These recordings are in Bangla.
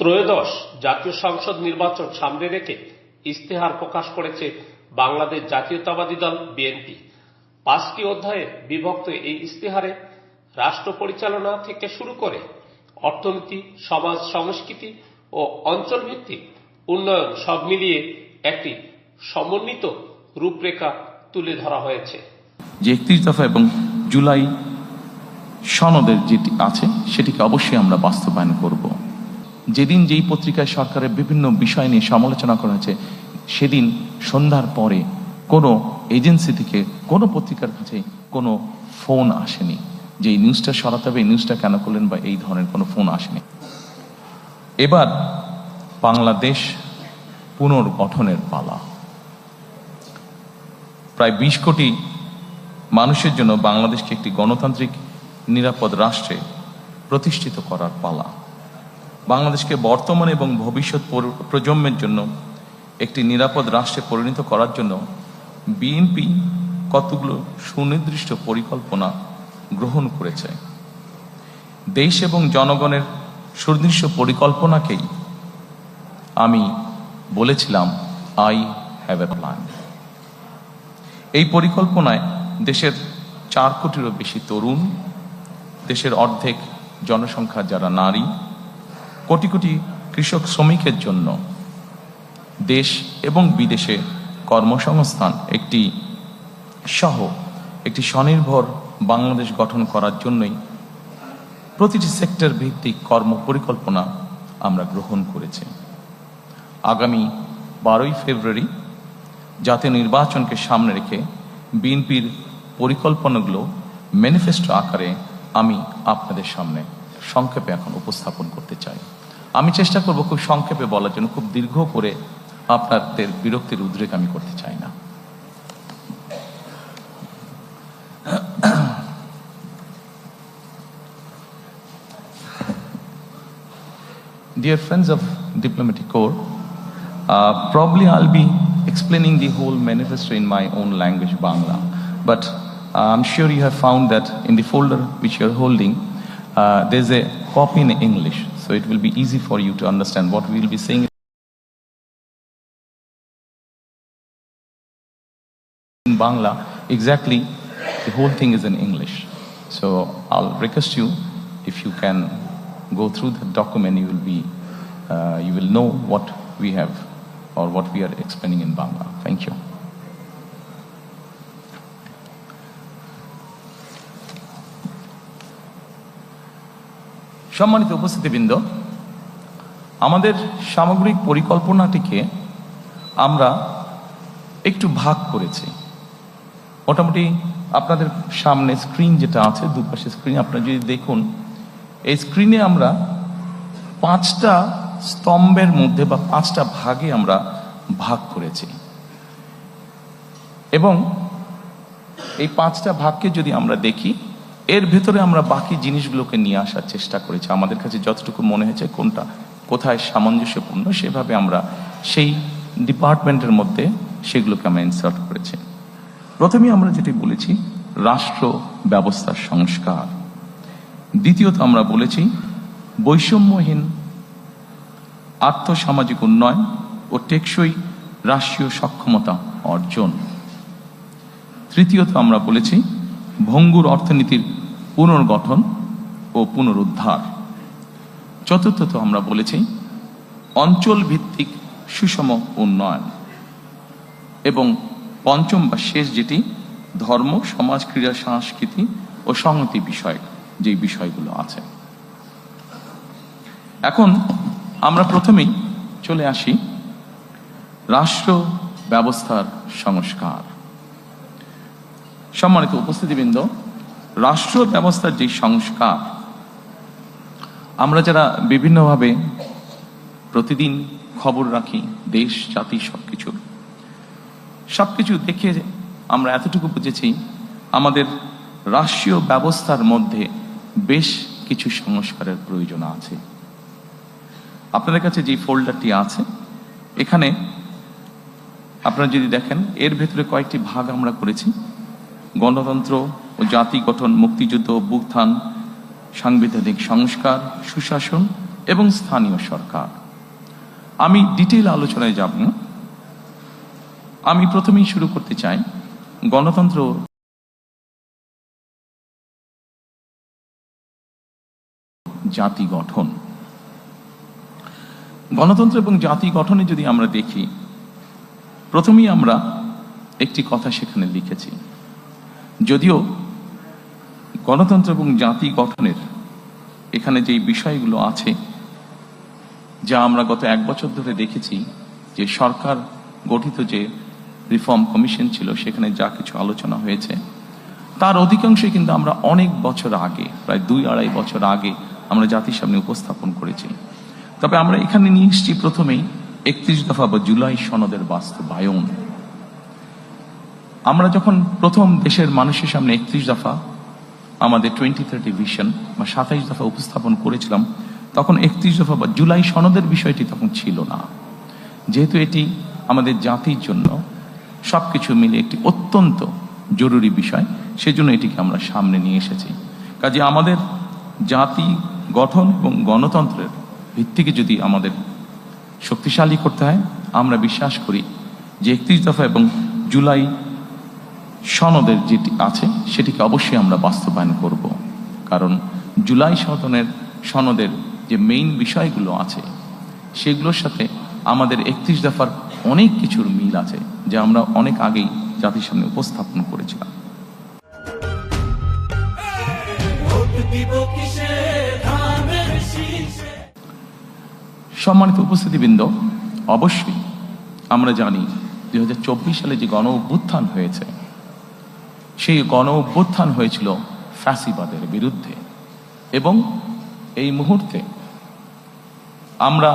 ত্রয়োদশ জাতীয় সংসদ নির্বাচন সামনে রেখে ইস্তেহার প্রকাশ করেছে বাংলাদেশ জাতীয়তাবাদী দল বিএনপি। পাঁচটি অধ্যায়ে বিভক্ত এই ইস্তেহারে রাষ্ট্র পরিচালনা থেকে শুরু করে অর্থনীতি, সমাজ, সংস্কৃতি ও অঞ্চলভিত্তিক উন্নয়ন সব মিলিয়ে একটি সমন্বিত রূপরেখা তুলে ধরা হয়েছে। যে একত্রিশ দফা এবং জুলাই সনদের যেটি আছে, সেটিকে অবশ্যই আমরা বাস্তবায়ন করব। যেদিন যেই পত্রিকায় সরকারের বিভিন্ন বিষয় নিয়ে সমালোচনা করা হয়েছে সেদিন সন্ধ্যার পরে কোনো এজেন্সি থেকে কোনো পত্রিকার কাছে কোনো ফোন আসেনি। যে এই নিউজটা সরাতে হবে, এই নিউজটা কেন করলেন বা এই ধরনের কোনো ফোন আসেনি। এবার বাংলাদেশ পুনর্গঠনের পালা। প্রায় বিশ কোটি মানুষের জন্য বাংলাদেশকে একটি গণতান্ত্রিক নিরাপদ রাষ্ট্রে প্রতিষ্ঠিত করার পালা। বাংলাদেশকে বর্তমান এবং ভবিষ্যৎ প্রজন্মের জন্য একটি নিরাপদ রাষ্ট্রে পরিণত করার জন্য বিএনপি কতগুলো সুনির্দিষ্ট পরিকল্পনা গ্রহণ করেছে। দেশ এবং জনগণের সুনির্দিষ্ট পরিকল্পনাকেই আমি বলেছিলাম আই হ্যাভ এ প্ল্যান এই পরিকল্পনায় দেশের চার কোটিরও বেশি তরুণ, দেশের অর্ধেক জনসংখ্যা যারা নারী কোটি কোটি কৃষক শ্রমিকের জন্য দেশ এবং বিদেশে কর্মসংস্থান একটি সহ, একটি স্বনির্ভর বাংলাদেশ গঠন করার জন্যই প্রতিটি সেক্টর ভিত্তিক কর্ম পরিকল্পনা আমরা গ্রহণ করেছি। আগামী বারোই ফেব্রুয়ারি জাতীয় নির্বাচনকে সামনে রেখে বিএনপির পরিকল্পনাগুলো ম্যানিফেস্টো আকারে আমি আপনাদের সামনে সংক্ষেপে এখন উপস্থাপন করতে চাই। আমি চেষ্টা করব খুব সংক্ষেপে বলার জন্য খুব দীর্ঘ করে আপনাদের বিরক্তির উদ্রেক আমি করতে চাই না Dear friends of Diplomatic Corps, uh, probably I'll be explaining the whole manifesto in my own language, Bangla. But uh, I'm sure you have found that in the folder which you're holding, uh, there's a copy in English. So it will be easy for you to understand what we will be saying in Bangla. Exactly, the whole thing is in English. So I'll request you, if you can go through the document, you will be, uh, you will know what we have or what we are explaining in Bangla. Thank you. সম্মানিত উপস্থিতিবৃন্দ, আমাদের সামগ্রিক পরিকল্পনাটিকে আমরা একটু ভাগ করেছি। মোটামুটি আপনাদের সামনে স্ক্রিন যেটা আছে, দুপাশে স্ক্রিন, আপনারা যদি দেখুন, এই স্ক্রিনে আমরা পাঁচটা স্তম্ভের মধ্যে বা পাঁচটা ভাগে আমরা ভাগ করেছি। এবং এই পাঁচটা ভাগকে যদি আমরা দেখি এর ভেতরে আমরা বাকি জিনিসগুলোকে নিয়ে আসার চেষ্টা করেছি। আমাদের কাছে যতটুকু মনে হয়েছে কোনটা, কোথায় সামঞ্জস্যপূর্ণ সেভাবে আমরা সেই ডিপার্টমেন্টের মধ্যে সেগুলোকে আমরা ইনসার্ট করেছি। প্রথমে আমরা যেটি বলেছি, রাষ্ট্র ব্যবস্থার সংস্কার। দ্বিতীয়ত আমরা বলেছি, বৈষম্যহীন আর্থসামাজিক উন্নয়ন ও টেকসই রাষ্ট্রীয় সক্ষমতা অর্জন। তৃতীয়ত আমরা বলেছি, ভঙ্গুর অর্থনীতির পুনর্গঠন ও পুনরুদ্ধার। চতুর্থত আমরা বলেছি অঞ্চল ভিত্তিক সুষম উন্নয়ন এবং পঞ্চম বা শেষ যেটি ধর্ম, সমাজ, ক্রীড়া, সংস্কৃতি ও সংহতি বিষয় যে বিষয়গুলো আছে। এখন আমরা প্রথমেই চলে আসি রাষ্ট্র ব্যবস্থার সংস্কার। সম্মানিত উপস্থিতিবৃন্দ রাষ্ট্র ব্যবস্থার যে সংস্কার, আমরা যারা বিভিন্নভাবে প্রতিদিন খবর রাখি, দেশ, জাতি সবকিছুর সবকিছু দেখে আমরা এতটুকু বুঝেছি, আমাদের রাষ্ট্রীয় ব্যবস্থার মধ্যে বেশ কিছু সংস্কারের প্রয়োজন আছে। আপনাদের কাছে যে ফোল্ডারটি আছে, এখানে আপনারা যদি দেখেন, এর ভেতরে কয়েকটি ভাগ আমরা করেছি। গণতন্ত্র ও জাতি গঠন, মুক্তিযুদ্ধ, অভ্যুত্থান, সাংবিধানিক সংস্কার, সুশাসন এবং স্থানীয় সরকার। আমি ডিটেল আলোচনায় যাব। না। আমি প্রথমেই শুরু করতে চাই গণতন্ত্র জাতি গঠন। গণতন্ত্র এবং জাতি গঠনে যদি আমরা দেখি, প্রথমেই আমরা একটি কথা সেখানে লিখেছি। যদিও গণতন্ত্র এবং জাতি গঠনের এখানে যে বিষয়গুলো আছে, যা আমরা গত এক বছর ধরে দেখেছি, যে সরকার গঠিত যে রিফর্ম কমিশন ছিল, সেখানে যা কিছু আলোচনা হয়েছে, তার অধিকাংশই কিন্তু আমরা অনেক বছর আগে, প্রায় দুই আড়াই বছর আগে, আমরা জাতির সামনে উপস্থাপন করেছি। তবে আমরা এখানে নিয়ে এসেছি প্রথমেই একত্রিশ দফা বা জুলাই সনদের বাস্তবায়ন। আমরা যখন প্রথম দেশের মানুষের সামনে একত্রিশ দফা আমাদের টোয়েন্টি থার্টি ভিশন বা সাতাইশ দফা উপস্থাপন করেছিলাম, তখন একত্রিশ দফা বা জুলাই সনদের বিষয়টি তখন ছিল না। যেহেতু এটি আমাদের জাতির জন্য সবকিছু মিলে একটি অত্যন্ত জরুরি বিষয়, সেজন্য এটিকে আমরা সামনে নিয়ে এসেছি। কাজে আমাদের জাতি গঠন এবং গণতন্ত্রের ভিত্তিকে যদি আমাদের শক্তিশালী করতে হয়, আমরা বিশ্বাস করি যে একত্রিশ দফা এবং জুলাই সনদের যেটি আছে, সেটিকে অবশ্যই আমরা বাস্তবায়ন করব। কারণ জুলাই সদনের সনদের যে মেইন বিষয়গুলো আছে, সেগুলোর সাথে আমাদের একত্রিশ দফার অনেক কিছুর মিল আছে, যা আমরা অনেক আগেই জাতির সামনে উপস্থাপন করেছিলাম। সম্মানিত উপস্থিতিবৃন্দ, অবশ্যই আমরা জানি দুই হাজার চব্বিশ সালে যে গণ অভ্যুত্থান হয়েছে সেই গণ অভ্যুত্থান হয়েছিল ফ্যাসিবাদের বিরুদ্ধে। এবং এই মুহূর্তে আমরা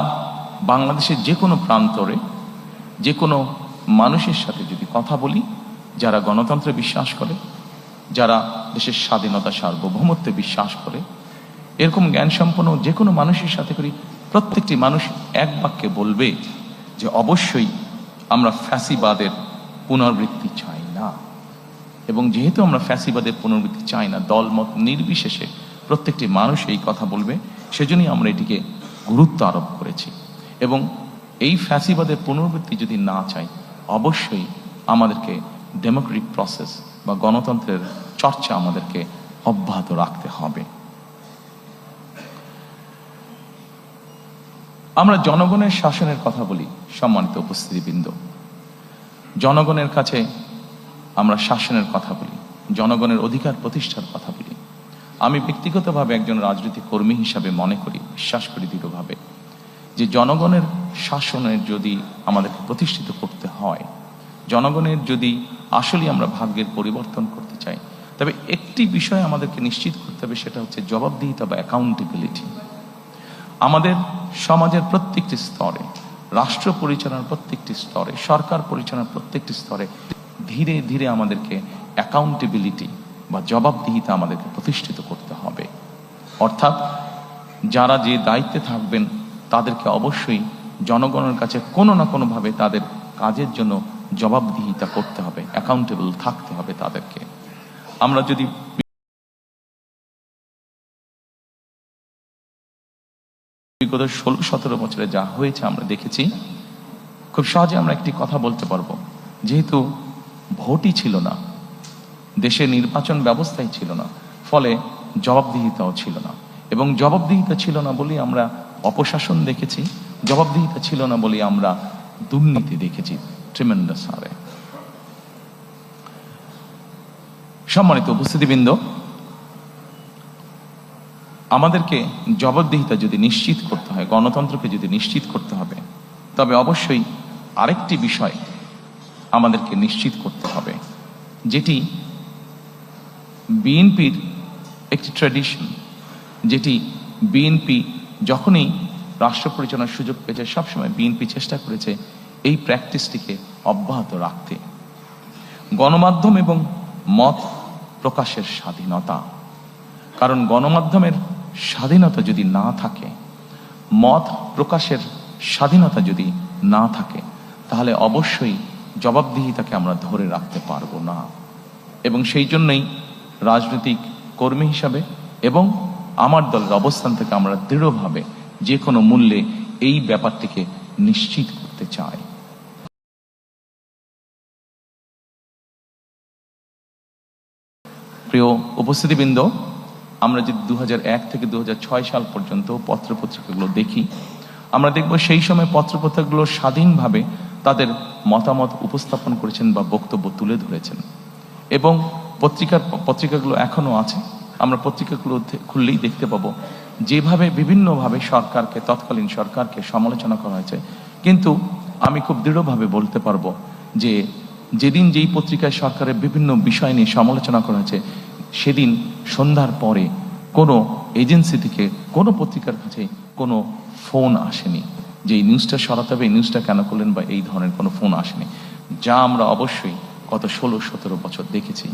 বাংলাদেশের যে কোনো প্রান্তরে যে কোনো মানুষের সাথে যদি কথা বলি, যারা গণতন্ত্রে বিশ্বাস করে, যারা দেশের স্বাধীনতা, সার্বভৌমত্বে বিশ্বাস করে, এরকম জ্ঞান সম্পন্ন যে কোনো মানুষের সাথে করি, প্রত্যেকটি মানুষ এক বাক্যে বলবে যে, অবশ্যই আমরা ফ্যাসিবাদের পুনরাবৃত্তি চাই না। এবং যেহেতু আমরা ফ্যাসিবাদের পুনর্বৃত্তি চাই না, দলমত নির্বিশেষে প্রত্যেকটি মানুষ এই কথা বলবে, সেজন্যই আমরা এটিকে গুরুত্ব আরোপ করেছি। এবং এই ফ্যাসিবাদের পুনর্বৃত্তি যদি না চাই, অবশ্যই আমাদেরকে ডেমোক্রেটিক প্রসেস বা গণতন্ত্রের চর্চা আমাদেরকে অব্যাহত রাখতে হবে। আমরা জনগণের শাসনের কথা বলি, সম্মানিত উপস্থিতিবৃন্দ। জনগণের কাছে আমরা শাসনের কথা বলি, জনগণের অধিকার প্রতিষ্ঠার কথা বলি। আমি ব্যক্তিগতভাবে একজন রাজনৈতিক কর্মী হিসাবে মনে করি, বিশ্বাস করি দৃঢ়ভাবে, যে জনগণের শাসনের যদি আমাদেরকে প্রতিষ্ঠিত করতে হয়, জনগণের যদি আসলে আমরা ভাগ্যের পরিবর্তন করতে চাই, তবে একটি বিষয় আমাদেরকে নিশ্চিত করতে হবে, সেটা হচ্ছে জবাবদিহিতা বা অ্যাকাউন্টেবিলিটি আমাদের সমাজের প্রত্যেকটি স্তরে, রাষ্ট্র পরিচালনার প্রত্যেকটি স্তরে, সরকার পরিচালনার প্রত্যেকটি স্তরে ধীরে ধীরে আমাদেরকে অ্যাকাউন্টেবিলিটি বা জবাবদিহিতা আমাদেরকে প্রতিষ্ঠিত করতে হবে। অর্থাৎ যারা যে দায়িত্বে থাকবেন, তাদেরকে অবশ্যই জনগণের কাছে কোনো না কোনোভাবে তাদের কাজের জন্য জবাবদিহিতা করতে হবে অ্যাকাউন্টেবল থাকতে হবে তাদেরকে। আমরা যদি বিগত ষোলো, সতেরো বছরে যা হয়েছে আমরা দেখেছি, খুব সহজে আমরা একটি কথা বলতে পারব। যেহেতু ভোটই ছিল না। দেশে নির্বাচন ব্যবস্থাই ছিল না, ফলে জবাবদিহিতাও ছিল না। এবং জবাবদিহিতা ছিল না বলে আমরা অপশাসন দেখেছি, জবাবদিহিতা ছিল না বলে আমরা দুর্নীতি দেখেছি ট্রিমেন্ডাস হারে। সম্মানিত উপস্থিতিবৃন্দ, আমাদেরকে জবাবদিহিতা যদি নিশ্চিত করতে হয়, গণতন্ত্রকে যদি নিশ্চিত করতে হবে, তবে অবশ্যই আরেকটি বিষয় আমাদেরকে নিশ্চিত করতে হবে। যেটি বিএনপির একটি ট্র্যাডিশন যেটি বিএনপি যখনই রাষ্ট্র পরিচালনার সুযোগ পেয়েছে, সবসময় বিএনপি চেষ্টা করেছে এই প্র্যাকটিসটিকে অব্যাহত রাখতে। গণমাধ্যম এবং মত প্রকাশের স্বাধীনতা। কারণ গণমাধ্যমের স্বাধীনতা যদি না থাকে, মত প্রকাশের স্বাধীনতা যদি না থাকে, তাহলে অবশ্যই জবাবদিহিতাকে আমরা ধরে রাখতে পারব না। এবং সেই জন্যই রাজনৈতিক কর্মী হিসাবে এবং আমার দলের অবস্থান থেকে আমরা দৃঢ়ভাবে যে কোনো মূল্যে এই ব্যাপারটিকে নিশ্চিত করতে চাই। প্রিয় উপস্থিতিবৃন্দ, আমরা যদি দু হাজার এক থেকে দু হাজার ছয় সাল পর্যন্ত পত্রপত্রিকাগুলো দেখি, আমরা দেখব সেই সময় পত্রপত্রিকাগুলো স্বাধীনভাবে মতামত উপস্থাপন করেছেন বা বক্তব্য তুলে ধরেছেন। এবং পত্রিকার, পত্রিকাগুলো এখনও আছে। আমরা পত্রিকাগুলো খুললেই দেখতে পাবো যেভাবে বিভিন্নভাবে সরকারকে, তৎকালীন সরকারকে সমালোচনা করা হয়েছে। কিন্তু আমি খুব দৃঢ়ভাবে বলতে পারব যে যেদিন যেই পত্রিকায় সরকারের বিভিন্ন বিষয় নিয়ে সমালোচনা করা হয়েছে, সেদিন সন্ধ্যার পরে কোনো এজেন্সি থেকে কোনো পত্রিকার কাছে কোনো ফোন আসেনি। যে এই নিউজটা সরাতে হবে, এই নিউজটা কেন করলেন বা এই ধরনের কোনো ফোন আসেনি। যা আমরা অবশ্যই গত ষোলো, সতেরো বছর দেখেছি।